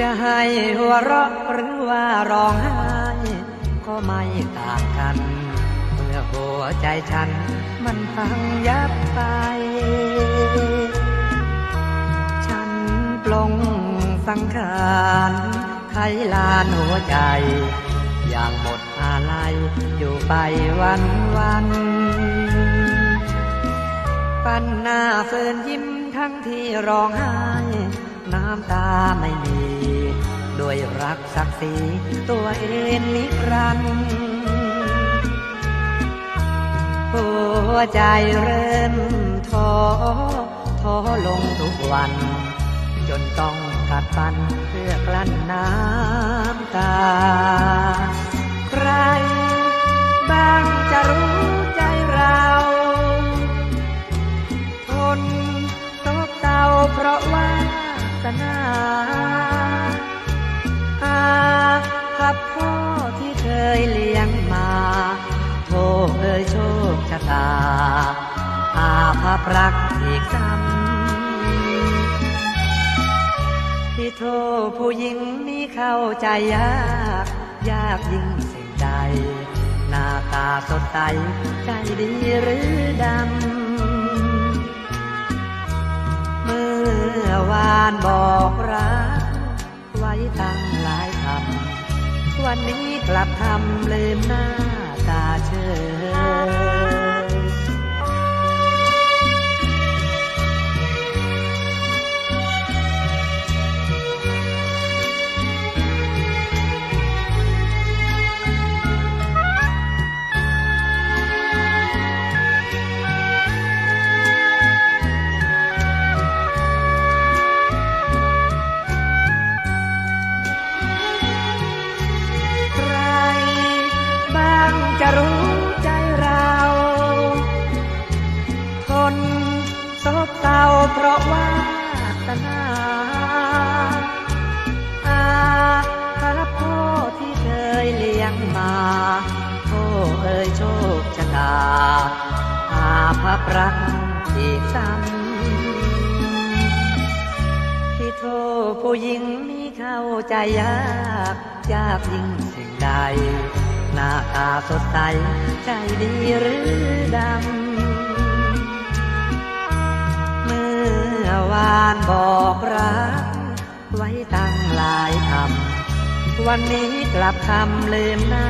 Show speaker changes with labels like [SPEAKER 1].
[SPEAKER 1] จะให้หัวเราะหรือว่าร้องไห้ ก็ไม่ต่างกันเมื่อหัวใจฉัน มันพังยับไป ฉันปลงสังขารไขลานหัวใจ อย่างหมดอะไรอยู่ไปวันวันปันหน้าเฟินยิ้มทั้งที่ร้องไห้ น้ำตาไม่มีด้วยรักศักดิ์ศรีตัวเองนิรันดร์หัวใจเริ่มท้อท้อลงทุกวัน จนต้องกัดฟันเพื่อกลั้นน้ำ นาอากับพ่อที่เคยเลี้ยงมา โทษเอ่ยโชคชะตาอาภัพรักอีกซ้ำที่โทษผู้หญิงนี้เข้าใจยาก ยากยิ่งสิ่งใด หน้าตาสดใสใจดีหรือดำ วันนี้กลับทำลืมหน้าตาเชย จะรู้ใจเรา คนโศกเศร้าเพราะว่าสนาอาครับพ่อที่เคยเลี้ยงมาโทษเอ่ยโชคชะตาอาภัพรักอีกซ้ำที่โทษผู้หญิงนี้เข้าใจยาก ยากยิ่งสิ่งใด หน้าตาสดใส ใจดีหรือดำ เมื่อวานบอกรัก ไว้ตั้งหลายคำวันนี้กลับคำลืมหน้า